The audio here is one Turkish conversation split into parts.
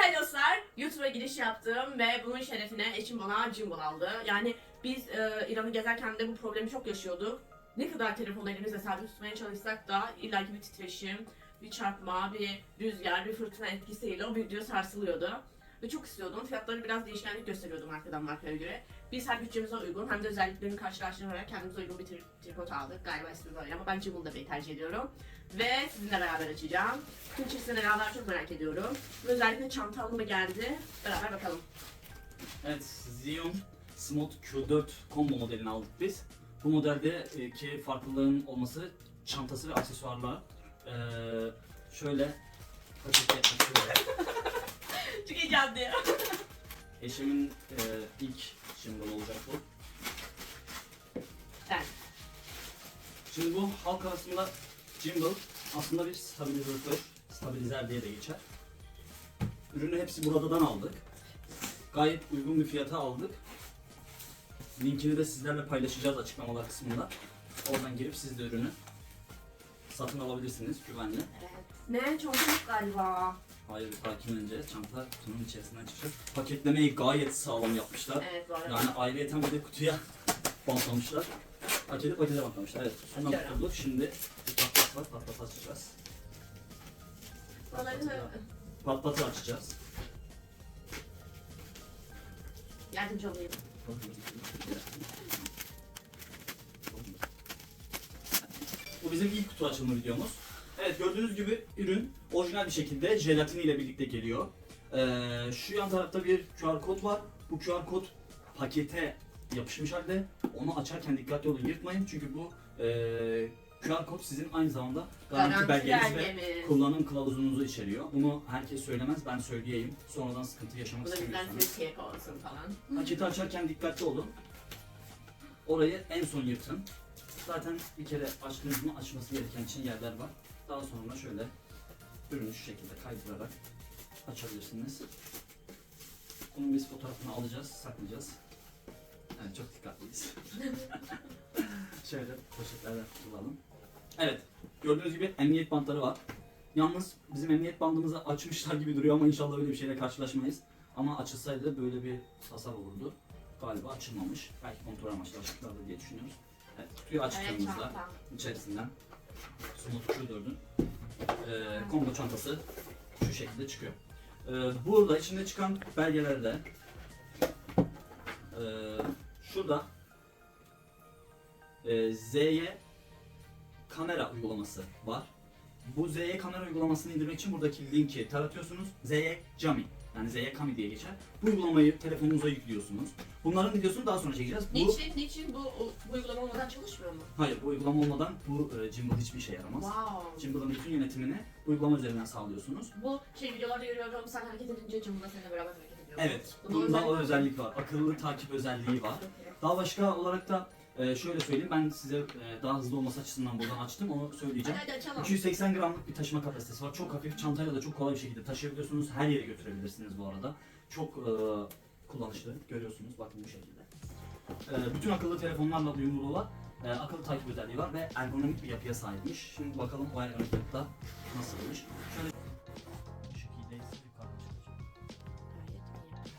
Hay dostlar, YouTube'a giriş yaptım ve bunun şerefine eşim bana gimbal aldı. Yani biz e, İran'ı gezerken de bu problemi çok yaşıyorduk. Ne kadar telefonu elimizde sabit tutmaya çalışsak da illaki bir titreşim, bir çarpma, bir rüzgar, bir fırtına etkisiyle o video sarsılıyordu. Ve çok istiyordum. Fiyatları biraz değişkenlik gösteriyordu markadan markaya göre. Biz her bütçemize uygun hem de özelliklerini karşılaştırarak kendimize uygun bir tri- tripod aldık. Galiba ismi böyle ama ben Gimbal Bey'i tercih ediyorum. Ve sizinle beraber açacağım. Çizgisine ne kadar çok merak ediyorum. Özellikle çanta alımı geldi. Beraber bakalım. Evet, Xeon Smooth Q4 combo modelini aldık biz. Bu modelde e, ki farklılığın olması çantası ve aksesuarlar. Ee, şöyle paketi açıyorum. Çok heyecanlı ya. Eşimin e, ilk gimbal olacak bu. Evet. Şimdi bu halk arasında gimbal aslında bir stabilizatör, stabilizer diye de geçer. Ürünü hepsi buradan aldık. Gayet uygun bir fiyata aldık. Linkini de sizlerle paylaşacağız açıklamalar kısmında. Oradan girip siz de ürünü satın alabilirsiniz güvenli. Evet. Ne? Çok yok galiba. Hayır takip edince çanta kutunun içerisinden çıkacak. Paketlemeyi gayet sağlam yapmışlar. Evet arada. Yani ayrıyeten bir de kutuya bantlamışlar. Paketi pakete bantlamışlar. Evet, sonra Açıyorum. kurtulduk. Şimdi bir patlat var, patlat açacağız. Patlatı açacağız. yardımcı olayım. Bu bizim ilk kutu açılma videomuz. Evet gördüğünüz gibi ürün orijinal bir şekilde jelatin ile birlikte geliyor. Ee, şu yan tarafta bir QR kod var. Bu QR kod pakete yapışmış halde. Onu açarken dikkatli olun yırtmayın çünkü bu e, QR kod sizin aynı zamanda garanti, Garanti belgeniz ve belgemiz. kullanım kılavuzunuzu içeriyor. Bunu herkes söylemez ben söyleyeyim. Sonradan sıkıntı yaşamak Bu da bizden istemiyorsanız. Olsun falan. Paketi açarken dikkatli olun. Orayı en son yırtın. Zaten bir kere açtığınız mı açması gereken için yerler var. Daha sonra şöyle ürünü şu şekilde kaydırarak açabilirsiniz. Bunun biz fotoğrafını alacağız, saklayacağız. Evet çok dikkatliyiz. şöyle poşetlerden tutalım. Evet gördüğünüz gibi emniyet bantları var. Yalnız bizim emniyet bandımızı açmışlar gibi duruyor ama inşallah öyle bir şeyle karşılaşmayız. Ama açılsaydı böyle bir hasar olurdu. Galiba açılmamış. Belki kontrol amaçlı açıklardı diye düşünüyoruz. Evet, kutuyu açtığımızda içerisinden Smooth Q4'ün e, combo çantası şu şekilde çıkıyor. E, burada içinde çıkan belgelerde e, şurada e, Z'ye kamera uygulaması var. Bu Z'ye kamera uygulamasını indirmek için buradaki linki taratıyorsunuz. Z'ye Cami yani Z'ye Kami diye geçer. Bu uygulamayı telefonunuza yüklüyorsunuz. Bunların videosunu daha sonra çekeceğiz. Bu, Niçin, niçin bu, bu uygulama olmadan çalışmıyor mu? hayır bu uygulama olmadan bu e, gimbal hiçbir işe yaramaz. Wow. Gimbal'ın bütün yönetimini uygulama üzerinden sağlıyorsunuz. Bu şey videolarda görüyorum sen hareket edince cımbızla seninle beraber hareket ediyor. Evet, Bunun bunda o özelliği özellik var. Akıllı takip özelliği var. Daha başka olarak da e, şöyle söyleyeyim, ben size e, daha hızlı olması açısından buradan açtım, onu söyleyeceğim. Hadi hadi açalım. 280 gramlık bir taşıma kapasitesi var. Çok hafif, çantayla da çok kolay bir şekilde taşıyabiliyorsunuz. Her yere götürebilirsiniz bu arada. Çok e, kullanışlı, görüyorsunuz bakın bu şekilde. E, bütün akıllı telefonlarla uyumlu olan e, akıllı takip özelliği var ve ergonomik bir yapıya sahipmiş. Şimdi bakalım o ergonomiklikte nasılmış. Şöyle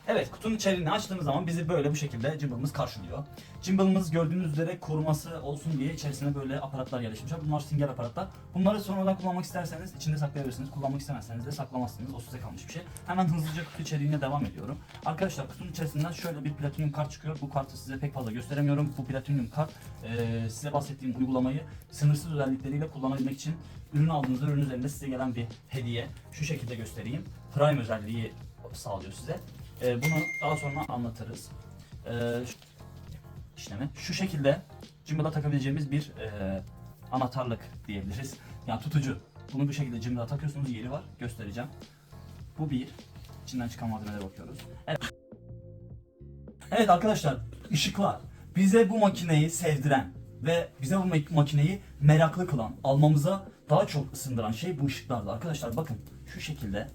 Evet kutunun içeriğini açtığımız zaman bizi böyle bu şekilde gimbal'ımız karşılıyor. Gimbal'ımız gördüğünüz üzere koruması olsun diye içerisine böyle aparatlar yerleştirmişler. Bunlar sünger aparatlar. Bunları sonradan kullanmak isterseniz içinde saklayabilirsiniz. Kullanmak istemezseniz de saklamazsınız. O size kalmış bir şey. Hemen hızlıca kutu içeriğine devam ediyorum. Arkadaşlar kutunun içerisinden şöyle bir platinyum kart çıkıyor. Bu kartı size pek fazla gösteremiyorum. Bu platinyum kart e, size bahsettiğim uygulamayı sınırsız özellikleriyle kullanabilmek için ürün aldığınızda ürün üzerinde size gelen bir hediye. Şu şekilde göstereyim. Prime özelliği sağlıyor size. E, bunu daha sonra anlatırız. E, işlemi. Şu şekilde cimbal'a takabileceğimiz bir e, anahtarlık diyebiliriz. Yani tutucu. Bunu bu şekilde cimbal'a takıyorsunuz. Yeri var. Göstereceğim. Bu bir. İçinden çıkan malzemelere bakıyoruz. Evet. Evet arkadaşlar ışıklar. Bize bu makineyi sevdiren ve bize bu mak- makineyi meraklı kılan, almamıza daha çok ısındıran şey bu ışıklardı. Arkadaşlar bakın şu şekilde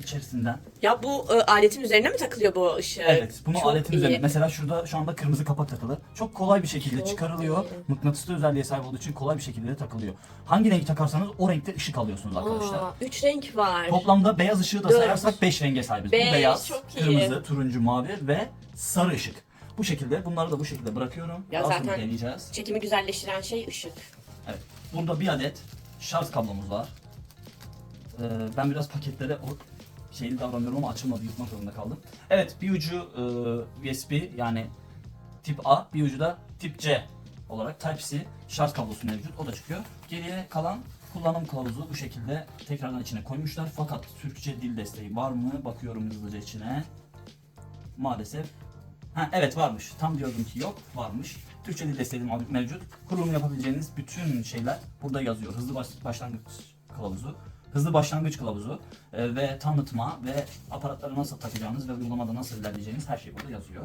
içerisinden Ya bu e, aletin üzerine mi takılıyor bu ışık? Evet, bunu Çok aletin iyi. üzerine. Mesela şurada şu anda kırmızı kapak takılı. Çok kolay bir şekilde Çok çıkarılıyor. iyi. Mıknatıslı özelliğe sahip olduğu için kolay bir şekilde de takılıyor. Hangi renk takarsanız o renkte ışık alıyorsunuz arkadaşlar. Aa, üç renk var. Toplamda beyaz ışığı da Dört. sayarsak 5 renge sahibiz. Beş, bu beyaz, çok iyi. kırmızı, turuncu, mavi ve sarı ışık. Bu şekilde bunları da bu şekilde bırakıyorum. Ya sonra zaten- deneyeceğiz. Çekimi güzelleştiren şey ışık. Evet. Burada bir adet şarj kablomuz var. Ee, ben biraz paketlere o şeyli davranıyorum ama açılmadı yutmak zorunda kaldım. Evet bir ucu e, USB yani tip A bir ucu da tip C olarak Type-C şarj kablosu mevcut. O da çıkıyor. Geriye kalan kullanım kılavuzu bu şekilde tekrardan içine koymuşlar. Fakat Türkçe dil desteği var mı? Bakıyorum hızlıca içine. Maalesef Ha, evet varmış. Tam diyordum ki yok. Varmış. Türkçe dil desteği mevcut. Kurulum yapabileceğiniz bütün şeyler burada yazıyor. Hızlı baş- başlangıç kılavuzu, hızlı başlangıç kılavuzu e, ve tanıtma ve aparatları nasıl takacağınız ve uygulamada nasıl ilerleyeceğiniz her şey burada yazıyor.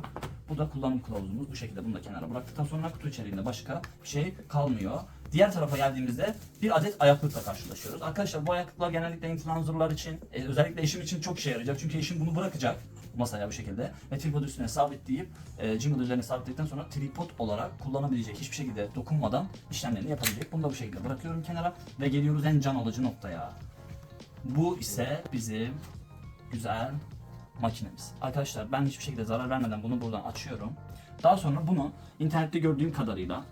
Bu da kullanım kılavuzumuz. Bu şekilde bunu da kenara bıraktıktan sonra kutu içeriğinde başka bir şey kalmıyor. Diğer tarafa geldiğimizde bir adet ayaklıkla karşılaşıyoruz. Arkadaşlar bu ayaklıklar genellikle influencerlar için, e, özellikle eşim için çok işe yarayacak. Çünkü eşim bunu bırakacak masaya bu şekilde ve tripod üstüne sabitleyip e, gimbal üzerine sabitledikten sonra tripod olarak kullanabilecek hiçbir şekilde dokunmadan işlemlerini yapabilecek. Bunu da bu şekilde bırakıyorum kenara ve geliyoruz en can alıcı noktaya. Bu ise bizim güzel makinemiz. Arkadaşlar ben hiçbir şekilde zarar vermeden bunu buradan açıyorum. Daha sonra bunu internette gördüğüm kadarıyla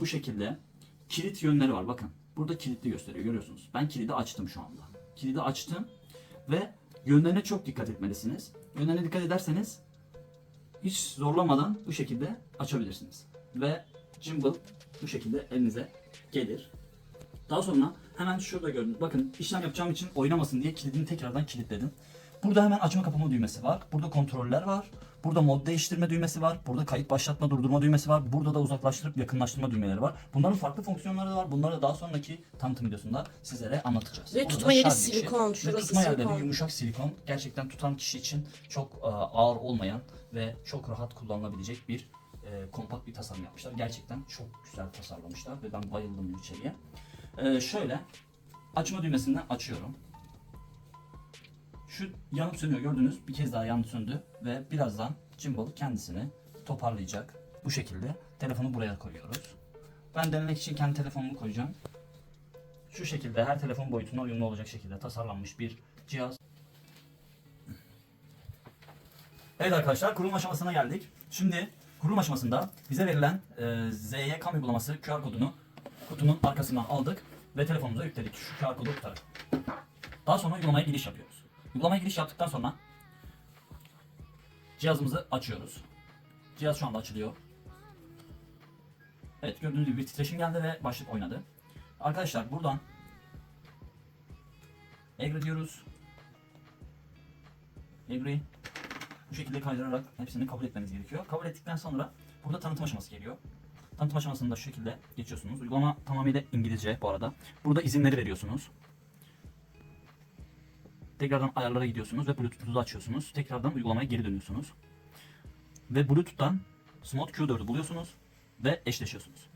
bu şekilde kilit yönleri var. Bakın burada kilitli gösteriyor görüyorsunuz. Ben kilidi açtım şu anda. Kilidi açtım ve yönlerine çok dikkat etmelisiniz. Yönlerine dikkat ederseniz hiç zorlamadan bu şekilde açabilirsiniz. Ve gimbal bu şekilde elinize gelir. Daha sonra hemen şurada gördünüz. Bakın işlem yapacağım için oynamasın diye kilidini tekrardan kilitledim. Burada hemen açma kapama düğmesi var. Burada kontroller var. Burada mod değiştirme düğmesi var. Burada kayıt başlatma durdurma düğmesi var. Burada da uzaklaştırıp yakınlaştırma düğmeleri var. Bunların farklı fonksiyonları da var. Bunları da daha sonraki tanıtım videosunda sizlere anlatacağız. Ve Burada tutma yeri silikon, Ve tutma yerleri yumuşak silikon. Gerçekten tutan kişi için çok e, ağır olmayan ve çok rahat kullanılabilecek bir e, kompakt bir tasarım yapmışlar. Gerçekten çok güzel tasarlamışlar ve ben bayıldım içeriye. E, şöyle açma düğmesinden açıyorum. Şu yanıp sönüyor gördünüz. Bir kez daha yanıp söndü ve birazdan gimbal kendisini toparlayacak. Bu şekilde telefonu buraya koyuyoruz. Ben denemek için kendi telefonumu koyacağım. Şu şekilde her telefon boyutuna uyumlu olacak şekilde tasarlanmış bir cihaz. Evet arkadaşlar kurulum aşamasına geldik. Şimdi kurulum aşamasında bize verilen e, ZY kam uygulaması QR kodunu kutunun arkasından aldık ve telefonumuza yükledik. Şu QR kodu tutarak. Daha sonra uygulamaya giriş yapıyoruz. Uygulamaya giriş yaptıktan sonra cihazımızı açıyoruz. Cihaz şu anda açılıyor. Evet gördüğünüz gibi bir titreşim geldi ve başlık oynadı. Arkadaşlar buradan Agree diyoruz. Agree. Bu şekilde kaydırarak hepsini kabul etmeniz gerekiyor. Kabul ettikten sonra burada tanıtım aşaması geliyor. Tanıtım aşamasında şu şekilde geçiyorsunuz. Uygulama tamamıyla İngilizce bu arada. Burada izinleri veriyorsunuz. Tekrardan ayarlara gidiyorsunuz ve Bluetooth'unuzu açıyorsunuz. Tekrardan uygulamaya geri dönüyorsunuz. Ve Bluetooth'tan Smart Q4'ü buluyorsunuz ve eşleşiyorsunuz.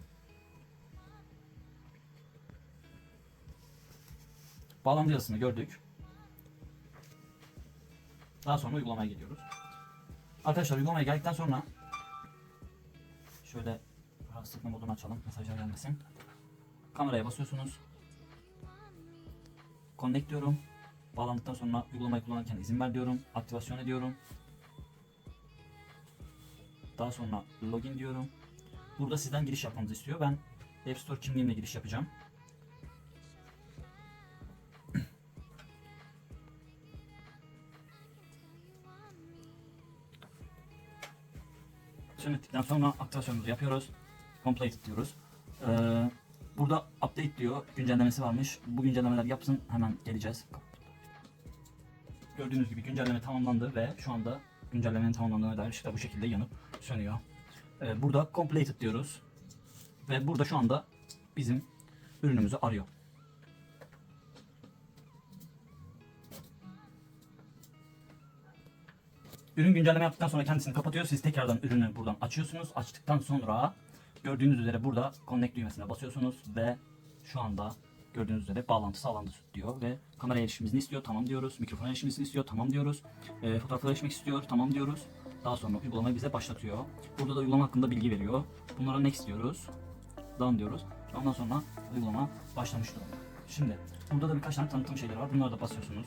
Bağlantı yazısını gördük. Daha sonra uygulamaya gidiyoruz. Arkadaşlar uygulamaya geldikten sonra şöyle rahatsız etme modunu açalım. Mesajlar gelmesin. Kameraya basıyorsunuz. Connect diyorum. Bağlandıktan sonra uygulamayı kullanırken izin ver diyorum. Aktivasyon ediyorum. Daha sonra login diyorum. Burada sizden giriş yapmanızı istiyor. Ben App Store kimliğimle giriş yapacağım. Yönettikten sonra aktivasyonumuzu yapıyoruz. Complete diyoruz. Ee, burada update diyor. Güncellemesi varmış. Bu güncellemeler yapsın. Hemen geleceğiz. Gördüğünüz gibi güncelleme tamamlandı ve şu anda güncellemenin tamamlandığına dair ışıklar bu şekilde yanıp sönüyor. Ee, burada completed diyoruz. Ve burada şu anda bizim ürünümüzü arıyor. Ürün güncelleme yaptıktan sonra kendisini kapatıyor. Siz tekrardan ürünü buradan açıyorsunuz. Açtıktan sonra gördüğünüz üzere burada connect düğmesine basıyorsunuz ve şu anda gördüğünüz üzere bağlantı sağlandı diyor ve kamera erişimimizi istiyor. Tamam diyoruz. Mikrofon erişimimizi istiyor. Tamam diyoruz. E, fotoğraflara erişmek istiyor. Tamam diyoruz. Daha sonra uygulamayı bize başlatıyor. Burada da uygulama hakkında bilgi veriyor. Bunlara next diyoruz. Done diyoruz. Ondan sonra uygulama başlamış durumda. Şimdi burada da birkaç tane tanıtım şeyleri var. Bunlara da basıyorsunuz.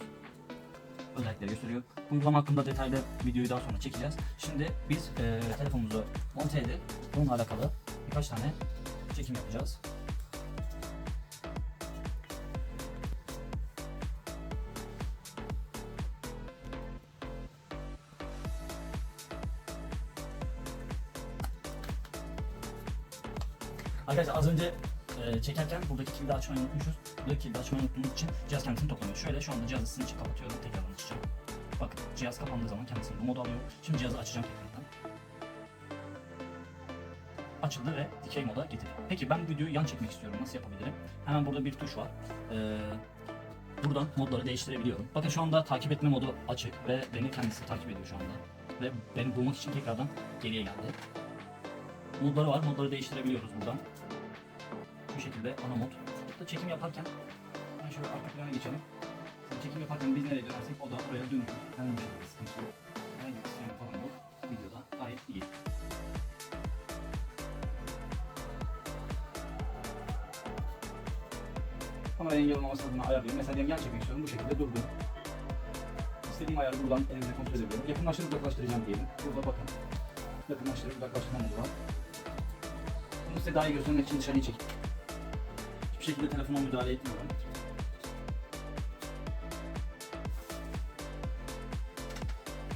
Özellikleri gösteriyor. Uygulama hakkında detaylı videoyu daha sonra çekeceğiz. Şimdi biz e, telefonumuzu monte edip bununla alakalı birkaç tane çekim yapacağız. Arkadaşlar az önce e, çekerken buradaki kilidi açmayı unutmuşuz. Buradaki kilidi açmayı unuttuğumuz için cihaz kendisini toplamıyor. Şöyle şu anda cihazı sizin kapatıyorum. Tekrardan açacağım. Bakın cihaz kapandığı zaman kendisini bu moda alıyor. Şimdi cihazı açacağım tekrardan. Açıldı ve dikey moda getirdi. Peki ben bu videoyu yan çekmek istiyorum. Nasıl yapabilirim? Hemen burada bir tuş var. Ee, buradan modları değiştirebiliyorum. Bakın şu anda takip etme modu açık ve beni kendisi takip ediyor şu anda. Ve beni bulmak için tekrardan geriye geldi. Modları var. Modları değiştirebiliyoruz buradan. Bu şekilde ana mod. Burada çekim yaparken ben şöyle arka plana geçelim. Çekim yaparken biz nereye dönersek o da oraya dönüyor. Herhangi bir sıkıntı yok. Kamera engel olmaması adına ayarlayayım. Mesela diyelim yan çekmek istiyorum. Bu şekilde durdu. İstediğim ayarı buradan elimle kontrol edebiliyorum. Yakınlaştırıp uzaklaştıracağım diyelim. Burada bakın. Yakınlaştırıp uzaklaştırma modu var. Bunu size daha iyi göstermek için dışarıya çekeyim. Hiçbir şekilde telefona müdahale etmiyorum.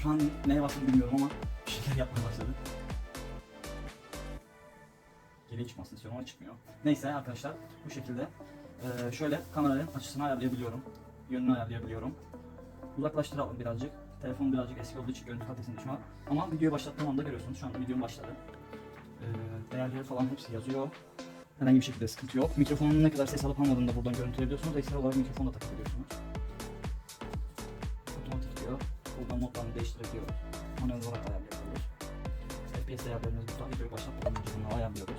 Şu an neye bastım bilmiyorum ama bir şeyler yapmaya başladı. Geriye çıkmasını istiyorum ama çıkmıyor. Neyse arkadaşlar bu şekilde eee, şöyle kameranın açısını ayarlayabiliyorum. Yönünü ayarlayabiliyorum. Uzaklaştıralım birazcık. Telefon birazcık eski olduğu için görüntü kalitesinde şu an. Ama videoyu başlattığım anda görüyorsunuz. Şu anda videom başladı. Eee değerleri falan hepsi yazıyor. Herhangi bir şekilde sıkıntı yok. Mikrofonun ne kadar ses alıp almadığını da buradan görüntüleyebiliyorsunuz. Ekstra olarak mikrofonu da takabiliyorsunuz. Otomatik diyor. Buradan modlarını değiştirebiliyoruz. Manuel olarak ayarlayabiliyoruz. FPS ayarlarımız burada. Videoyu başlatmadan önce ayarlıyoruz.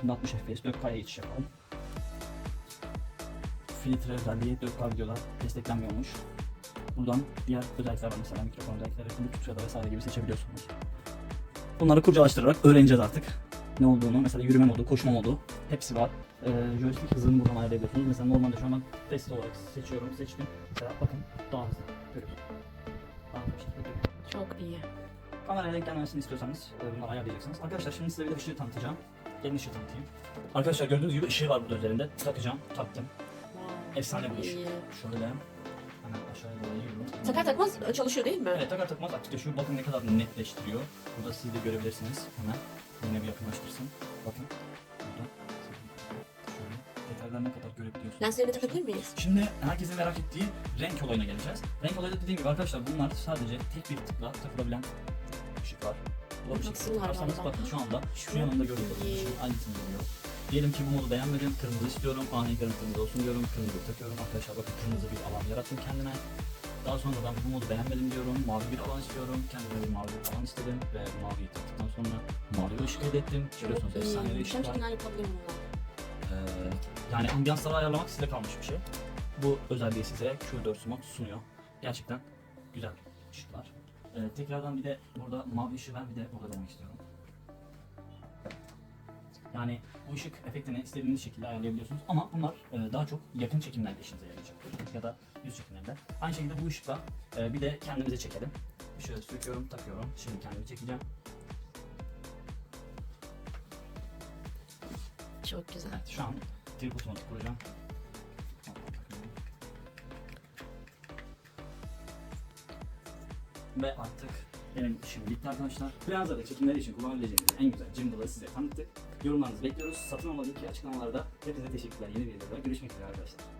Şimdi 60 FPS 4K'ya geçiş yapalım. Filtre özelliği 4K videolar desteklenmiyormuş. Buradan diğer özellikler var mesela mikrofon özellikleri, Bluetooth ya da vesaire gibi seçebiliyorsunuz. Bunları kurcalaştırarak öğreneceğiz artık ne olduğunu. Mesela yürüme modu, koşma modu hepsi var. Ee, joystick hızını buradan ayarlayabiliyorsunuz. Mesela normalde şu an ben test olarak seçiyorum, seçtim. Mesela bakın daha hızlı görüyorsunuz. Daha hızlı bir şekilde görüyorsunuz. Çok iyi. Kameraya denk gelmesini istiyorsanız e, bunları ayarlayacaksınız. Arkadaşlar şimdi size bir de ışığı tanıtacağım. Gelin ışığı tanıtayım. Arkadaşlar gördüğünüz gibi ışığı var burada üzerinde. Takacağım, taktım. Efsane ışık. iyi. Şöyle hemen aşağıya doğru yürüyorum. Takar takmaz çalışıyor değil mi? Evet takar takmaz aktifleşiyor. Bakın ne kadar netleştiriyor. Burada siz de görebilirsiniz. Hemen yine bir yakınlaştırsın. Bakın burada. Şöyle detaylar ne kadar görebiliyorsunuz. Lenslerini takabilir miyiz? Şimdi herkesin merak ettiği renk olayına geleceğiz. Renk olayı da dediğim gibi arkadaşlar bunlar sadece tek bir tıkla takılabilen ışıklar. Bu bir şekilde Baksınlar bakın şu anda şu Çok yanımda görüyorsunuz. aynısını görüyor. Diyelim ki bu modu beğenmedim, kırmızı istiyorum, ahenklerim kırmızı olsun diyorum, kırmızı takıyorum. Arkadaşlar bakın kırmızı bir alan yarattım kendime. Daha sonra ben bu modu beğenmedim diyorum, mavi bir alan istiyorum, kendime bir mavi bir alan istedim ve maviyi taktıktan sonra mavi bir ışık elde ettim. Görüyorsunuz efsane bir ışık var. Ee, yani ambiyansları ayarlamak size kalmış bir şey. Bu özelliği size Q4 Smart sunuyor. Gerçekten güzel ışıklar. Ee, tekrardan bir de burada mavi ışığı ben bir de burada demek istiyorum. Yani bu ışık efektini istediğiniz şekilde ayarlayabiliyorsunuz ama bunlar e, daha çok yakın çekimlerde işinize yarayacaktır ya da yüz çekimlerde. Aynı şekilde bu ışıkla e, bir de kendimize çekelim. Işığı söküyorum, takıyorum. Şimdi kendimi çekeceğim. Çok güzel. Evet, şu an tripod modu kuracağım. Ve artık benim işim bitti arkadaşlar. Fransa'da çekimleri için kullanabileceğiniz en güzel jingle'ı size tanıttık. Yorumlarınızı bekliyoruz. Satın alma linki açıklamalarda. Hepinize teşekkürler. Yeni videoda görüşmek üzere arkadaşlar.